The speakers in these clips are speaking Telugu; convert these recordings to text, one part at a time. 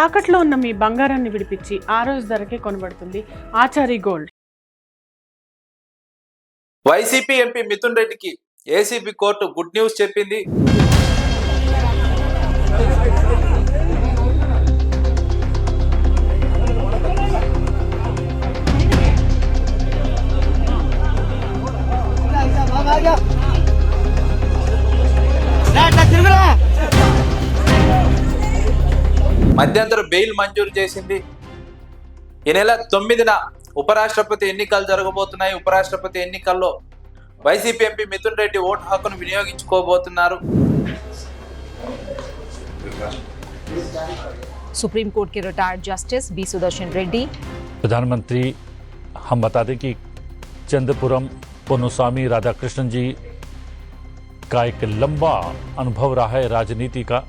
తాకట్లో ఉన్న మీ బంగారాన్ని విడిపించి ఆ రోజు ధరకే కొనబడుతుంది Achari gold. YCP MP Mithun రెడ్డికి ఏసీబీ కోర్టు గుడ్ న్యూస్ చెప్పింది. మధ్యంతర బెయిల్ మంజూరు చేసింది ఈ నెల తొమ్మిదిన ఉపరాష్ట్రపతి ఎన్నికలు జరగబోతున్నాయి ఉపరాష్ట్రపతి ఎన్నికల్లో YCP MP Mithun Reddy vote హక్కును వినియోగించుకోబోతున్నారు सुप्रीम कोर्ट के retired justice B Sudarshan Reddy प्रधानमंत्री हम बता दें कि चंद्रपुरम पोनुस्वामी राधाकृष्णन जी का एक लंबा अनुभव रहा है राजनीति का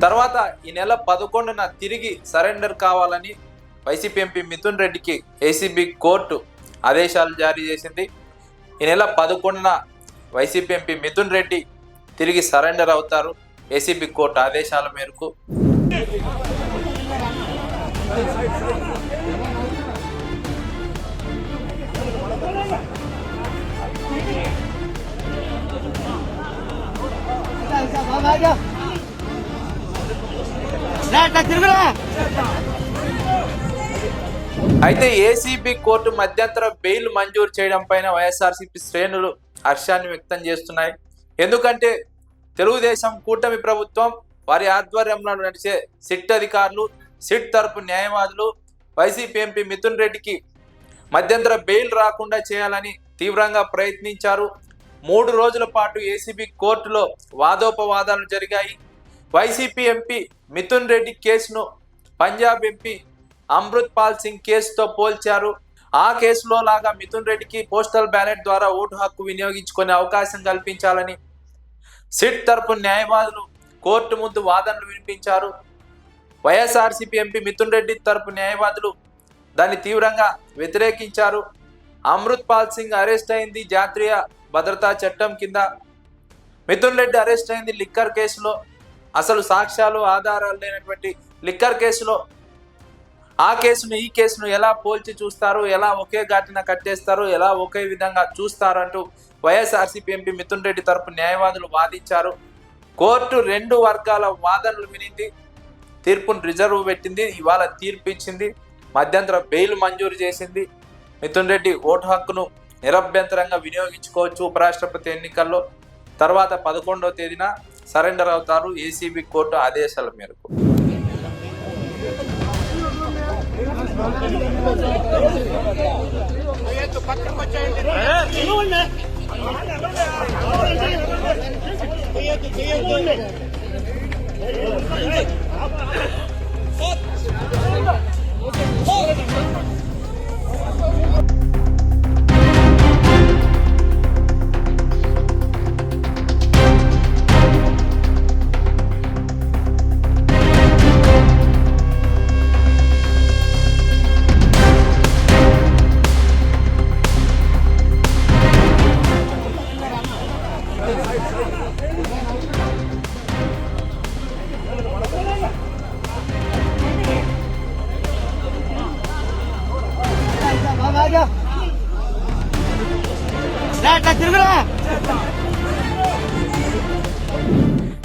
తర్వాత ఈ నెల పదకొండున తిరిగి సరెండర్ కావాలని వైసీపీ ఎంపీ మిథున్ రెడ్డికి ఏసీబీ కోర్టు ఆదేశాలు జారీ చేసింది. ఈ నెల పదకొండున వైసీపీ ఎంపీ మిథున్ రెడ్డి తిరిగి సరెండర్ అవుతారు. ఏసీబీ కోర్టు ఆదేశాల మేరకు. అయితే ఏసీబీ కోర్టు మధ్యంతర బెయిల్ మంజూరు చేయడం పైన వైఎస్ఆర్సీపీ శ్రేణులు హర్షాన్ని వ్యక్తం చేస్తున్నాయి. ఎందుకంటే తెలుగుదేశం కూటమి ప్రభుత్వం వారి ఆధ్వర్యంలో నడిచే సిట్ అధికారులు సిట్ తరపు న్యాయవాదులు వైసీపీ ఎంపీ మిథున్ రెడ్డికి మధ్యంతర బెయిల్ రాకుండా చేయాలని తీవ్రంగా ప్రయత్నించారు. మూడు రోజుల పాటు ఏసీబీ కోర్టులో వాదోపవాదాలు జరిగాయి. వైసీపీ ఎంపీ మిథున్ రెడ్డి కేసును పంజాబ్ ఎంపీ అమృత్ పాల్ సింగ్ కేసుతో పోల్చారు. ఆ కేసులో లాగా మిథున్ రెడ్డికి పోస్టల్ బ్యాలెట్ ద్వారా ఓటు హక్కు వినియోగించుకునే అవకాశం కల్పించాలని సిట్ తరపు న్యాయవాదులు కోర్టు ముందు వాదనలు వినిపించారు. వైఎస్ఆర్సీపీ ఎంపీ మిథున్ రెడ్డి తరపు న్యాయవాదులు దాన్ని తీవ్రంగా వ్యతిరేకించారు. అమృత్ పాల్ సింగ్ అరెస్ట్ అయింది జాతీయ భద్రతా చట్టం కింద. మిథున్ రెడ్డి అరెస్ట్ అయింది లిక్కర్ కేసులో. అసలు సాక్ష్యాలు ఆధారాలు లేనటువంటి లిక్కర్ కేసులో ఆ కేసును ఈ కేసును ఎలా పోల్చి చూస్తారు? ఎలా ఒకే ఘాటిన కట్టేస్తారు? ఎలా ఒకే విధంగా చూస్తారు అంటూ వైఎస్ఆర్సీపీ ఎంపీ మిథున్ రెడ్డి తరపు న్యాయవాదులు వాదించారు. కోర్టు రెండు వర్గాల వాదనలు వినింది. తీర్పును రిజర్వ్ పెట్టింది. ఇవాళ తీర్పు ఇచ్చింది మధ్యంతర బెయిల్ మంజూరు చేసింది. మిథున్ రెడ్డి ఓటు హక్కును నిరభ్యంతరంగా వినియోగించుకోవచ్చు ఉపరాష్ట్రపతి ఎన్నికల్లో. తర్వాత పదకొండవ తేదీన సరెండర్ అవుతారు ఏసీబీ కోర్టు ఆదేశాల మేరకు. పక్కన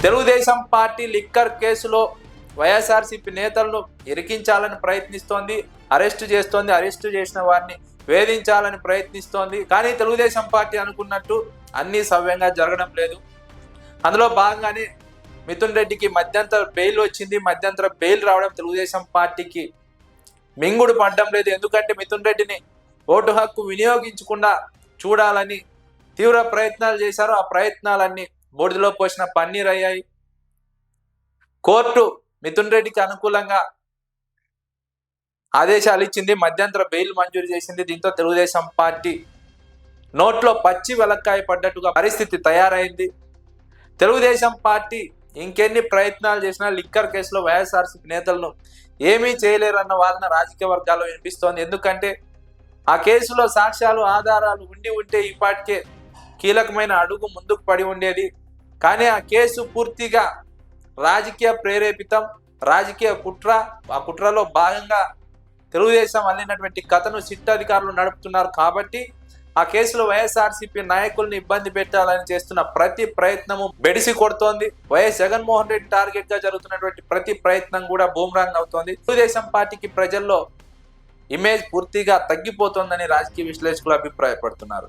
తెలుగుదేశం పార్టీ లిక్కర్ కేసులో వైఎస్ఆర్సీపీ నేతలను ఇరికించాలని ప్రయత్నిస్తోంది అరెస్టు చేస్తోంది అరెస్టు చేసిన వారిని వేధించాలని ప్రయత్నిస్తోంది. కానీ తెలుగుదేశం పార్టీ అనుకున్నట్టు అన్నీ సవ్యంగా జరగడం లేదు. అందులో భాగంగానే మిథున్ రెడ్డికి మధ్యంతర బెయిల్ వచ్చింది. మధ్యంతర బెయిల్ రావడం తెలుగుదేశం పార్టీకి మింగుడు పడడం లేదు. ఎందుకంటే మిథున్ రెడ్డిని ఓటు హక్కు వినియోగించకుండా చూడాలని తీవ్ర ప్రయత్నాలు చేశారు. ఆ ప్రయత్నాలన్నీ బోడిలో పోసిన పన్నీర్ అయ్యాయి. కోర్టు మిథున్ రెడ్డికి అనుకూలంగా ఆదేశాలు ఇచ్చింది. మధ్యంతర బెయిల్ మంజూరు చేసింది. దీంతో తెలుగుదేశం పార్టీ నోట్లో పచ్చి వెలక్కాయ పడ్డట్టుగా పరిస్థితి తయారైంది. తెలుగుదేశం పార్టీ ఇంకెన్ని ప్రయత్నాలు చేసినా లిక్కర్ కేసులో వైఎస్ఆర్సీపీ నేతలను ఏమీ చేయలేరన్న వాదన రాజకీయ వర్గాల్లో వినిపిస్తోంది. ఎందుకంటే ఆ కేసులో సాక్ష్యాలు ఆధారాలు ఉండి ఉంటే ఇప్పటికే కీలకమైన అడుగు ముందుకు పడి ఉండేది. కానీ ఆ కేసు పూర్తిగా రాజకీయ ప్రేరేపితం రాజకీయ కుట్ర ఆ కుట్రలో భాగంగా తెలుగుదేశం అల్లినటువంటి కథను సిట్ అధికారులు నడుపుతున్నారు కాబట్టి ఆ కేసులో వైఎస్ఆర్సీపీ నాయకుల్ని ఇబ్బంది పెట్టాలని చేస్తున్న ప్రతి ప్రయత్నము బెడిసి కొడుతోంది. వైఎస్ జగన్మోహన్ రెడ్డి టార్గెట్గా జరుగుతున్నటువంటి ప్రతి ప్రయత్నం కూడా బూమ్రాంగ్ అవుతోంది. తెలుగుదేశం పార్టీకి ప్రజల్లో ఇమేజ్ పూర్తిగా తగ్గిపోతోందని రాజకీయ విశ్లేషకులు అభిప్రాయపడుతున్నారు.